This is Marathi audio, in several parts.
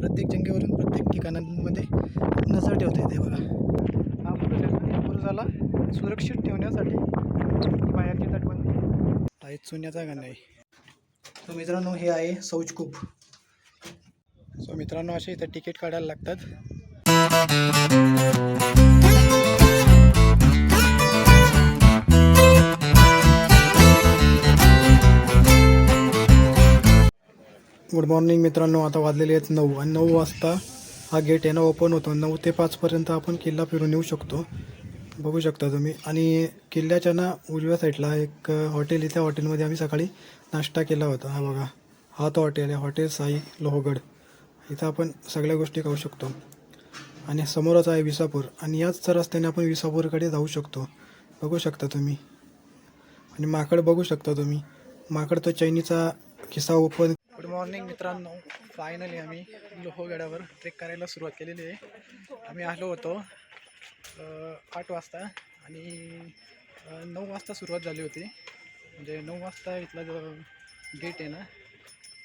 प्रत्येक जंगेवरून प्रत्येक ठिकाणांमध्ये नजर ठेवता येते बघा. हा बुरुज बुरुजाला सुरक्षित ठेवण्यासाठी बाहेरची तटबंदी आहे चुन्याचा गाणं आहे. तर मित्रांनो हे आहे सौजकूप सो मित्रांनो असे इथं तिकीट काढायला लागतात. गुड मॉर्निंग मित्रांनो. आता वाजलेले आहेत नऊ आणि नऊ वाजता हा गेट आहे ना ओपन होतो. नऊ ते पाचपर्यंत आपण किल्ला फिरून येऊ शकतो. बघू शकता तुम्ही. आणि किल्ल्याच्या ना उजव्या साईडला एक हॉटेल आहे त्या हॉटेलमध्ये आम्ही सकाळी नाश्ता केला होता. हा बघा. हा तो हॉटेल आहे. हॉटेल साई लोहगड इथं आपण सगळ्या गोष्टी खाऊ शकतो. आणि समोरच आहे विसापूर. आणि याच रस्त्याने आपण विसापूरकडे जाऊ शकतो. बघू शकता तुम्ही. आणि माकड बघू शकता तुम्ही. माकड तो चैनीचा खिसा ओपन गुड मॉर्निंग मित्रांनो. फायनली आम्ही लोहगडावर ट्रेक करायला सुरुवात केलेली आहे. आम्ही आलो होतो आठ वाजता आणि नऊ वाजता सुरुवात झाली होती. म्हणजे नऊ वाजता इथला जो गेट आहे ना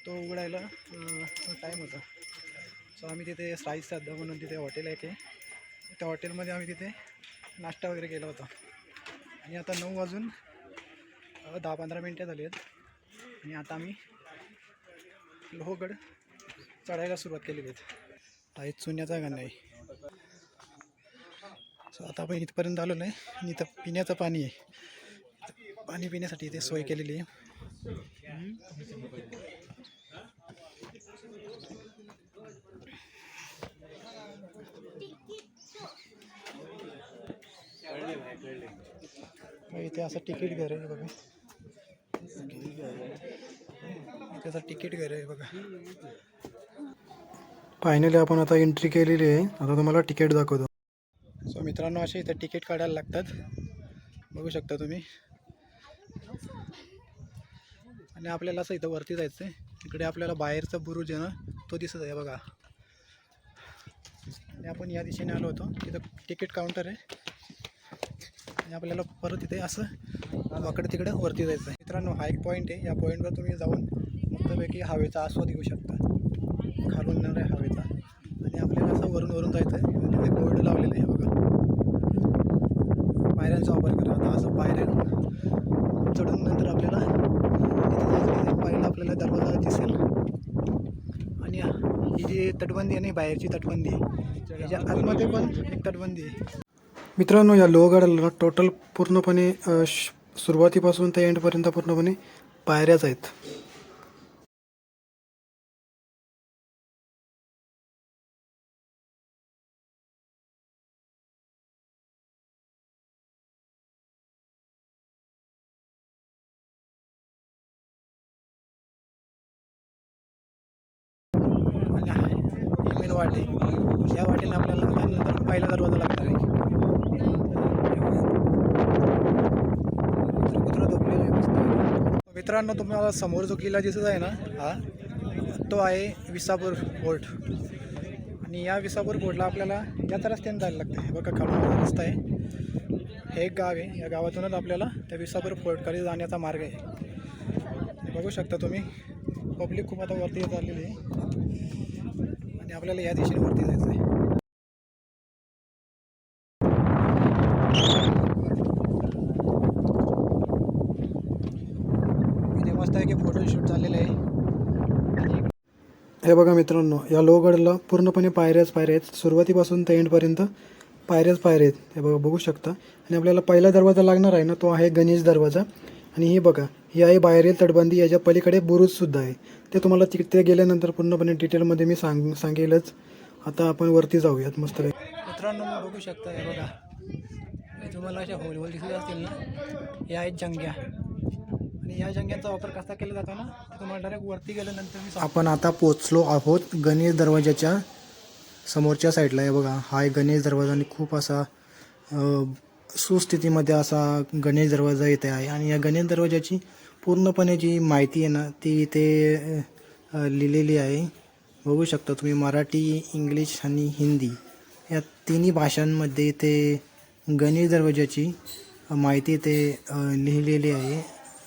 तो उघडायला टाईम होता. सो आम्ही तिथे साई साधा म्हणून तिथे हॉटेल आहे. ते त्या हॉटेलमध्ये आम्ही तिथे नाश्ता वगैरे केला होता. आणि आता नऊ वाजून दहा पंधरा मिनटं झाली आहेत. आणि आता आम्ही लोहगड चढायला सुरुवात केलेली आहेत. काही चुन्याचा गाणं आहे सो आता आपण इथपर्यंत आलो नाही आणि इथं पिण्याचं पाणी आहे. पाणी पिण्यासाठी इथे सोय केलेली आहे. इथे असं तिकीट घर आहे बघा. असं तिकीट घर आहे बघा. फायनली आपण आता एंट्री केलेली आहे. आता तुम्हाला तिकीट दाखवतो. सो मित्रांनो असे इथे तिकीट काढायला लागतात. बघू शकता तुम्ही. आणि आपल्याला असं इथं वरती जायचं आहे. इकडे आपल्याला बाहेरचा बुरुज आहे ना तो दिसत आहे बघा. आणि आपण या दिशेने आलो होतो. तिथं तिकीट काउंटर आहे. आणि आपल्याला परत इथे असं वाकडं तिकडं वरती जायचं आहे. मित्रांनो हा एक पॉईंट आहे. या पॉईंटवर तुम्ही जाऊन मस्तपैकी हवेचा आस्वाद घेऊ शकता. खालून येणाऱ्या हवेचा. आणि आपल्याला असं वरून वरून जायचं आहे म्हणजे तिथे बोर्ड लावलेलं आहे बघा. पायऱ्यांचा वापर करा. आता असं पायऱ्या चढून नंतर आपल्याला तिथे जायचं पायऱ्याला आपल्याला दरवाजा दिसेल. आणि ही जी तटबंदी आहे ना बाहेरची तटबंदी आहे. याच्या आतमध्ये पण एक तटबंदी आहे. मित्रांनो या लोहगडाला टोटल पूर्णपणे श- सुरुवातीपासून ते एंडपर्यंत पूर्णपणे पायऱ्याच आहेत. मित्रांनो तुम्हाला समोर जो किल्ला दिसत आहे ना हा तो आहे विसापूर फोर्ट आणि या विसापूर फोर्टला आपल्याला याच रस्त्याने जायला लागतं हे बघा खालून रस्ता आहे. हे एक गाव आहे. या गावातूनच आपल्याला त्या विसापूर फोर्टकडे जाण्याचा मार्ग आहे. बघू शकता तुम्ही. पब्लिक खूप आता वरती येत आलेली आहे. आणि आपल्याला या दिशेने वरती जायचं आहे इथे मस्त आहे की फोटोशूट चाललेलं आहे हे बघा मित्रांनो या लोहगडला पूर्णपणे पायऱ्याच पायऱ्या आहेत. सुरुवातीपासून ते एंडपर्यंत पायऱ्याच पायऱ्या आहेत. हे बघा बघू शकता. आणि आपल्याला पहिला दरवाजा लागणार आहे ना तो आहे गणेश दरवाजा. आणि ही बघा ही आहे बाहेरील तटबंदी याच्या पलीकडे बुरुजसुद्धा आहे. ते तुम्हाला तिथे गेल्यानंतर पूर्णपणे डिटेलमध्ये मी सांग सांगेलच. आता आपण वरती जाऊयात मस्त मित्रांनो मी बघू शकता हे बघा. तुम्हाला अशा होल होल दिसत असतील ना? या आहेत जंग्या. आणि या जंग्यांचा वापर कसा केला जातो ना तुम्हाला डायरेक्ट वरती गेल्यानंतर मी आपण आता पोचलो आहोत गणेश दरवाजाच्या समोरच्या साईडला आहे बघा हा एक गणेश दरवाजा आणि खूप असा सुस्थितीमध्ये असा गणेश दरवाजा इथे आहे. आणि या गणेश दरवाजाची पूर्णपणे जी माहिती आहे ना ती इथे लिहिलेली आहे. बघू शकता तुम्ही मराठी इंग्लिश आणि हिंदी या तिन्ही भाषांमध्ये इथे गणेश दरवाजाची माहिती इथे लिहिलेली आहे.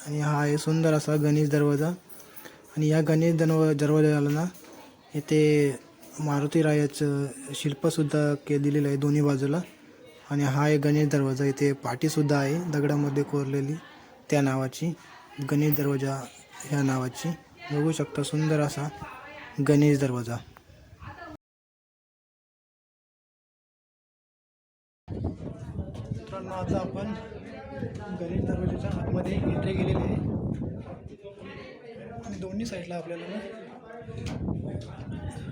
आणि हा आहे सुंदर असा गणेश दरवाजा. आणि या गणेश दरवा दरवाजाला ना इथे मारुती रायाचं शिल्पसुद्धा के दिलेलं आहे दोन्ही बाजूला. आणि हा एक गणेश दरवाजा इथे पाटीसुद्धा आहे दगडामध्ये कोरलेली त्या नावाची. गणेश दरवाजा ह्या नावाची. बघू शकता सुंदर असा गणेश दरवाजा. आता आपण गणेश दरवाजाच्या एंट्री केलेली आहे. आणि दोन्ही साईडला आपल्याला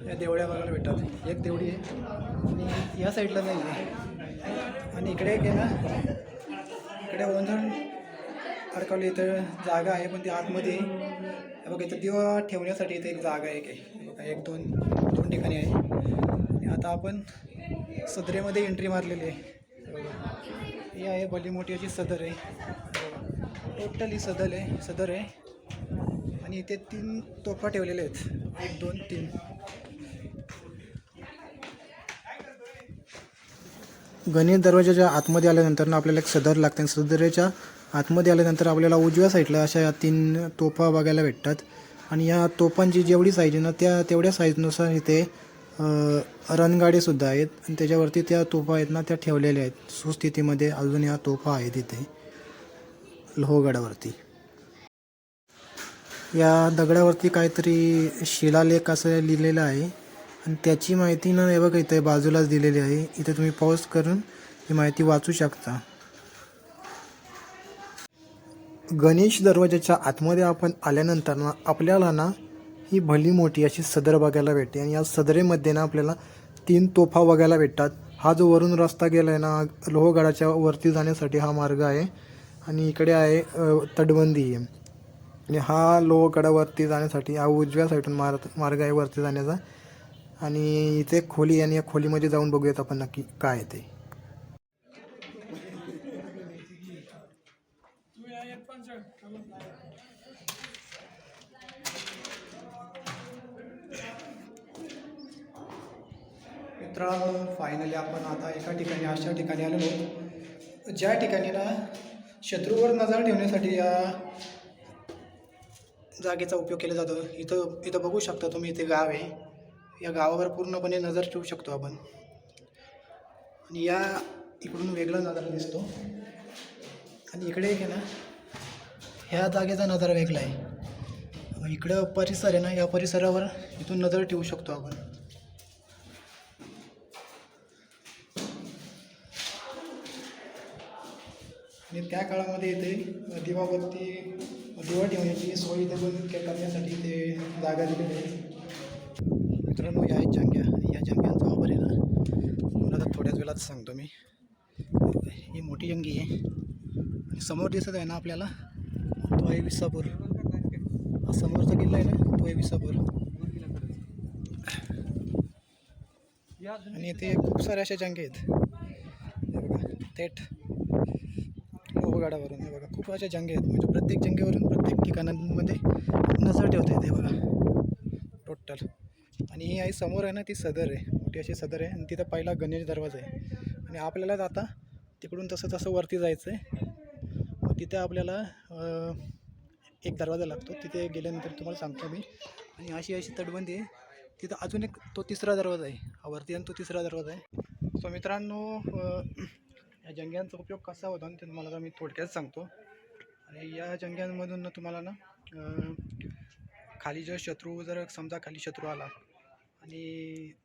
या देवळ्या बघायला भेटतात. एक देवडी आहे. आणि या साईडला नाही आहे आणि इकडे एक आहे ना इकडे ओंजण अडकवली इथं जागा आहे पण ती आतमध्ये आहे. बघा इथं दिवा ठेवण्यासाठी इथे एक जागा आहे. काही बघा एक दोन दोन ठिकाणी आहे. आणि आता आपण सदरेमध्ये एंट्री मारलेली आहे. हे ही आहे भली मोठी अशी सदर आहे. टोटली सदल सदर आहे सदर आहे. आणि इथे तीन तोफा ठेवलेल्या आहेत. एक दोन तीन. गणेश दरवाजाच्या आतमध्ये आल्यानंतर ना आपल्याला एक सदर लागते आणि सदरेच्या आतमध्ये आल्यानंतर आपल्याला उजव्या साईडला अशा या तीन तोफा बघायला भेटतात. आणि या तोफांची जेवढी साईज आहे ना त्या तेवढ्या साईजनुसार इथे अ, आहेत. आणि त्याच्यावरती त्या तोफा आहेत ना त्या ठेवलेल्या आहेत. सुस्थितीमध्ये अजून या तोफा आहेत इथे. लोहगडावरती. या दगडावरती काहीतरी शिलालेख असं लिहिलेलं आहे. आणि त्याची माहिती ना हे बघा इथे बाजूलाच दिलेली आहे. इथे तुम्ही पॉज करून ही माहिती वाचू शकता. गणेश दरवाजाच्या आतमध्ये आपण आल्यानंतर ना आपल्याला ना ही भली मोठी अशी सदर बघायला भेटते. आणि या सदरेमध्ये ना आपल्याला तीन तोफा बघायला भेटतात. हा जो वरून रस्ता गेला आहे ना लोहगडाच्या वरती जाण्यासाठी हा मार्ग आहे. आणि इकडे आहे तटबंदी. आहे आणि हा लोहगडावरती जाण्यासाठी हा उजव्या साईडून मार्ग मार्ग आहे वरती जाण्याचा. आणि इथे खोली आणि या खोलीमध्ये जाऊन बघूयात आपण नक्की काय आहे ते. मित्रांनो फायनली आपण आता एका ठिकाणी अशा ठिकाणी आलेलो. ज्या ठिकाणी ना शत्रूवर नजर ठेवण्यासाठी या जागेचा उपयोग केला जातो. इथं इथं बघू शकता तुम्ही इथे गाव आहे. या गावावर पूर्णपणे नजर ठेवू शकतो आपण. आणि या इकडून वेगळा नजारा दिसतो. आणि इकडे एक आहे ना ह्या जागेचा नजारा वेगळा आहे. इकडं परिसर आहे ना या परिसरावर इथून नजर ठेवू शकतो आपण. आणि त्या काळामध्ये इथे दिवाबत्ती दिवा ठेवण्याची सोय इथे बंद करण्यासाठी इथे जागा दिलेली आहे. मित्रांनो या आहेत जंग्या या जंग्यांचा वापर आहे ना. तुम्हाला तर थोड्याच वेळात सांगतो मी. ही मोठी जंगी आहे. आणि समोर दिसत आहे ना आपल्याला तो आहे विसापूर. हा समोरचा किल्ला आहे ना तो आहे विसापूर. आणि इथे खूप साऱ्या अशा जंगे आहेत. थेट लोहगडावरून हे बघा खूप अशा जंगे आहेत. म्हणजे प्रत्येक जंगेवरून प्रत्येक ठिकाणांमध्ये नजर ठेवता येते बघा. टोटल आणि ही आई समोर आहे ना ती सदर आहे. मोठी अशी सदर आहे आणि तिथं पहिला गणेश दरवाजा आहे. आणि आपल्याला आता तिकडून तसं तसं वरती जायचं आहे. मग तिथे आपल्याला एक दरवाजा लागतो. तिथे गेल्यानंतर तुम्हाला सांगतो मी. आणि अशी अशी तटबंदी आहे. तिथं अजून एक तो तिसरा दरवाजा आहे. हा वरती आणि तो तिसरा दरवाजा आहे. सो मित्रांनो जंग्यांचा उपयोग कसा होता ते तुम्हाला आता मी थोडक्यात सांगतो. आणि या जंग्यांमधून ना तुम्हाला ना खाली जर शत्रू जर समजा खाली शत्रू आला आणि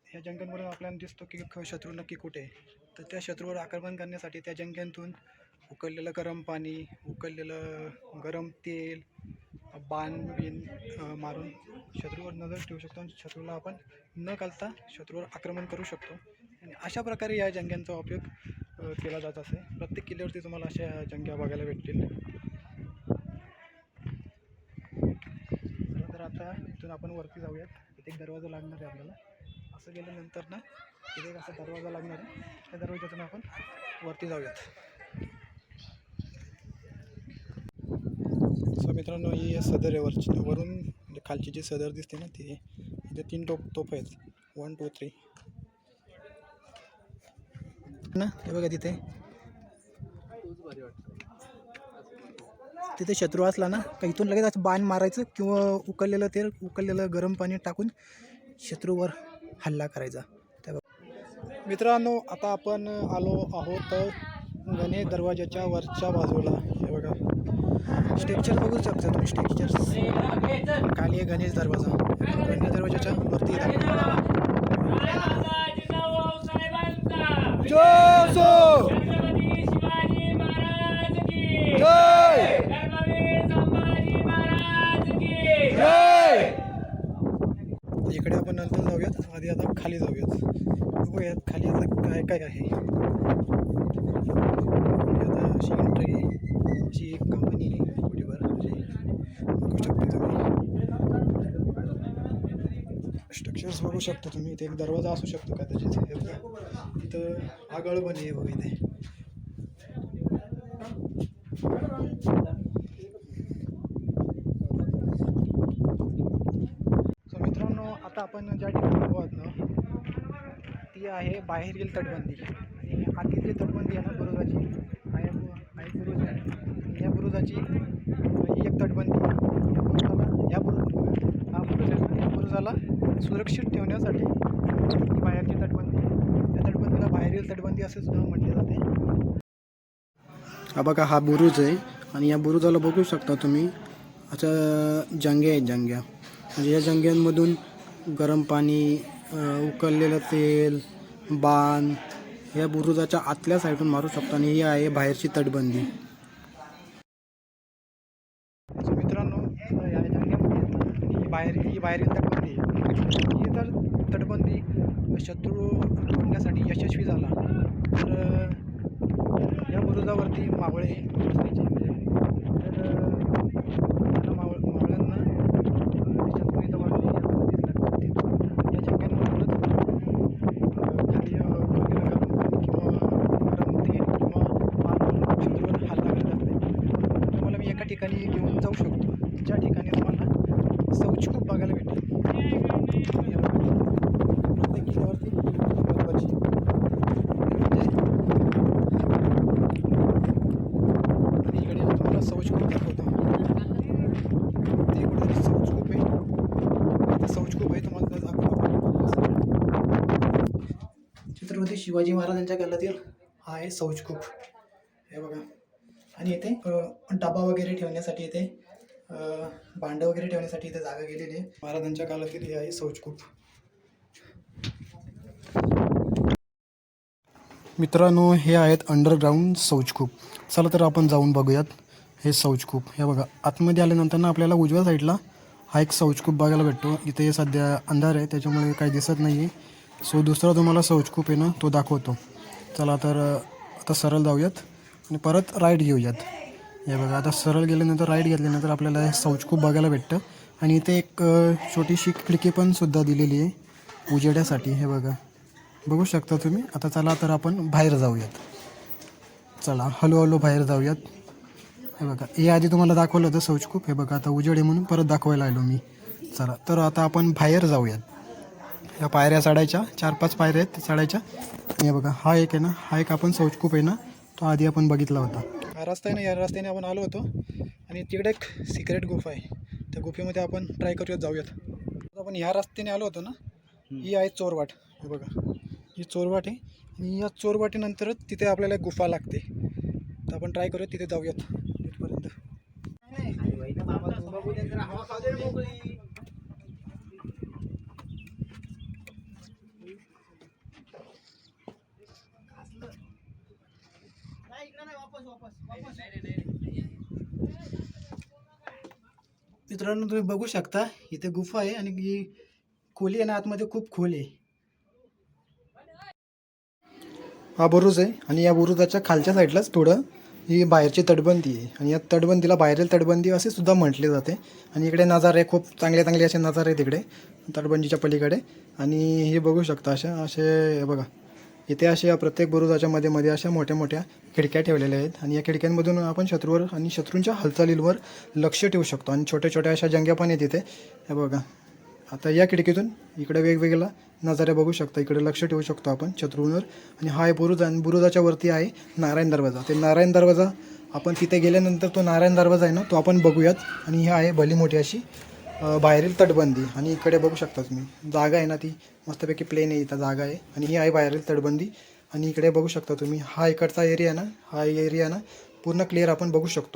ह्या जंग्यांमधून आपल्याला दिसतो की ख- शत्रू नक्की कुठे आहे तर त्या शत्रूवर आक्रमण करण्यासाठी त्या जंग्यांतून उकळलेलं गरम पाणी उकळलेलं गरम तेल बाण बिन मारून शत्रूवर नजर ठेवू शकतो आणि शत्रूला आपण न घालता शत्रूवर आक्रमण करू शकतो. आणि अशा प्रकारे या जंग्यांचा उपयोग केला जात असे. प्रत्येक किल्ल्यावरती तुम्हाला अशा जंग्या बघायला भेटतील. तर आता इथून आपण वरती जाऊयात. इथे एक दरवाजा लागणार आहे आपल्याला. असं गेल्यानंतर ना इथे एक असा दरवाजा लागणार आहे. त्या दरवाजातून आपण वरती जाऊयात. सो मित्रांनो ही सदर आहे वरची. वरून म्हणजे खालची जी सदर दिसते ना ती इथे तीन टोप तोफ आहेत. वन टू थ्री ना? ते बघा तिथे. तिथे शत्रू असला ना का इथून लगेच असं बाण मारायचं किंवा उकळलेलं तेल उकळलेलं गरम पाणी टाकून शत्रूवर हल्ला करायचा. त्या मित्रांनो आता आपण आलो आहोत गणेश दरवाजाच्या वरच्या बाजूला. हे बघा. स्ट्रक्चर बघू शकता तुम्ही स्ट्रक्चर खाली आहे गणेश दरवाजा. गणेश दरवाजाच्या वरती जय। सो! जय! जय! इकडे आपण नंतर जाऊयात. आधी आता खाली जाऊयात. बघूयात खाली आता काय काय आहे. आता अशी एंट्री आहे. अशी एक कंपनी आहे. बघू शकता तुम्ही. स्ट्रक्चर्स बघू शकता तुम्ही. इथे एक दरवाजा असू शकतो का त्याच्यात हे आगळ पण आहे इथे सो मित्रांनो आता आपण ज्या ठिकाणी उभो आहोत ना ती आहे बाहेरील तटबंदी. आणि आतील तटबंदी आहे ना बुरुजाची. आहे बुरुज आहे. या बुरुजाची ही एक तटबंदी या बुरुजाला या बुरुज हा बुरुज या बुरुजाला सुरक्षित ठेवण्यासाठी ही बाहेरची तटबंदी आहे. या तटबंदीला तटबंदी असे सुद्धा म्हटले जाते. हा बघा हा बुरुज आहे आणि या बुरुजाला बघू शकता तुम्ही. अशा जंग्या आहेत जंग्या. म्हणजे या जंग्यांमधून गरम पाणी उकळलेलं तेल बाण या बुरुजाच्या आतल्या साईडून मारू शकतो आणि ही आहे बाहेरची तटबंदी. मित्रांनो या जंग्यामध्ये ही बाहेर ही बाहेरील तटबंदी आहे. ही जर तटबंदी शत्रू तोडण्यासाठी यशस्वी झाला तर अ, या मावळे असायचे म्हणजे तर अ, त्या मावळ मावळ्यांना अ, शत्रू इथं वाटले या बुरुजात. या जंग्यांमधूनच अ, खाली अ, कोणीला गरम पाणी किंवा गरम तेल किंवा पाणी शत्रूवर हल्ला करत असते तुम्हाला मी एका ठिकाणी घेऊन जाऊ शकतो ज्या ठिकाणी तुम्हाला शौच खूप बघायला भेटेल हे बघा. प्रत्येक किल्ल्यावरती महत्त्वाची म्हणजे आणि इकडे मी तुम्हाला शौच खूप दाखवतो ते कुठेतरी शौच खूप आहे इथे शौच खूप आहे तुम्हाला ते दाखवतो छत्रपती शिवाजी महाराजांच्या गल्ल्यातील हा आहे शौच खूप. हे बघा. आणि इथे डबा वगैरे ठेवण्यासाठी इथे भांडं वगैरे ठेवण्यासाठी इथे जागा गेलेली आहे. महाराजांच्या काळातील हे आहे शौच खूप. मित्रांनो हे आहेत अंडरग्राऊंड शौचकूप चला तर आपण जाऊन बघूयात हे शौचकूप हे बघा आतमध्ये आल्यानंतर ना आपल्याला उजव्या साईडला हा एक शौचकूप बघायला भेटतो. इथे सध्या अंधार आहे त्याच्यामुळे काही दिसत नाही आहे सो दुसरा तुम्हाला शौचकूप आहे ना तो दाखवतो. चला तर आता सरळ जाऊयात आणि परत राईट घेऊयात. हे बघा आता सरळ गेल्यानंतर राईट घेतल्यानंतर आपल्याला हे शौचकूप बघायला भेटतं. आणि इथे एक छोटीशी खिडकी पण सुद्धा दिलेली आहे उजेड्यासाठी हे बघा. बघू शकता तुम्ही? आता चला तर आपण बाहेर जाऊयात. चला हळूहळू बाहेर जाऊयात. हे बघा हे आधी तुम्हाला दाखवलं होतं शौचकूप हे बघा आता उजेड आहे म्हणून परत दाखवायला आलो मी. चला तर आता आपण बाहेर जाऊयात. या पायऱ्या चढायच्या. चार पाच पायऱ्या आहेत त्या चढायच्या. हे बघा हा एक आहे ना हा एक आपण सौचकूप आहे ना तो आधी आपण बघितला होता. हा रस्ता आहे ना या रस्त्याने आपण आलो होतो आणि तिकडे एक सिक्रेट गुफा आहे. त्या गुफेमध्ये आपण ट्राय करूयात जाऊयात. आपण ह्या रस्त्याने आलो होतो ना ही आहे चोरवाट. हे बघा ही चोरवाट आहे आणि या चोरवाटीनंतरच तिथे आपल्याला एक गुफा लागते. तर आपण ट्राय करूयात तिथे जाऊयात. तिथपर्यंत मित्रांनो तुम्ही बघू शकता इथे गुफा आहे आणि ही खोली आहे ना आतमध्ये खूप खोल आहे. हा बुरुज आहे आणि या बुरुजाच्या खालच्या साईडलाच थोडं ही बाहेरची तटबंदी आहे. आणि या तटबंदीला बाहेरील तटबंदी असे सुद्धा म्हटले जाते. आणि इकडे नजारे खूप चांगले चांगले असे नजारे आहेत तटबंदीच्या पलीकडे. आणि हे बघू शकता अशा असे बघा. इथे असे या प्रत्येक बुरुजाच्या मध्ये मध्ये अशा मोठ्या मोठ्या खिडक्या ठेवलेल्या आहेत. आणि या खिडक्यांमधून आपण शत्रूवर आणि शत्रूंच्या हालचालींवर लक्ष ठेवू शकतो. आणि छोट्या छोट्या अशा जंग्या पण आहेत इथे हे बघा. आता या खिडकीतून इकडे वेगवेगळ्या नजारे बघू शकता. इकडे लक्ष ठेवू शकतो आपण शत्रूंवर. आणि हा आहे बुरुज आणि बुरुजाच्या वरती आहे नारायण दरवाजा. ते नारायण दरवाजा आपण तिथे गेल्यानंतर तो नारायण दरवाजा आहे ना तो आपण बघूयात. आणि ही आहे भली मोठी अशी बाहेरील तटबंदी आणि इकडे बघू शकता तुम्ही. जागा आहे ना ती मस्तपैकी प्लेन आहे इथं जागा आहे. आणि ही आहे बाहेरील तटबंदी. आणि इकडे बघू शकता तुम्ही हा इकडचा एरिया ना हा एरिया ना पूर्ण क्लिअर आपण बघू शकतो.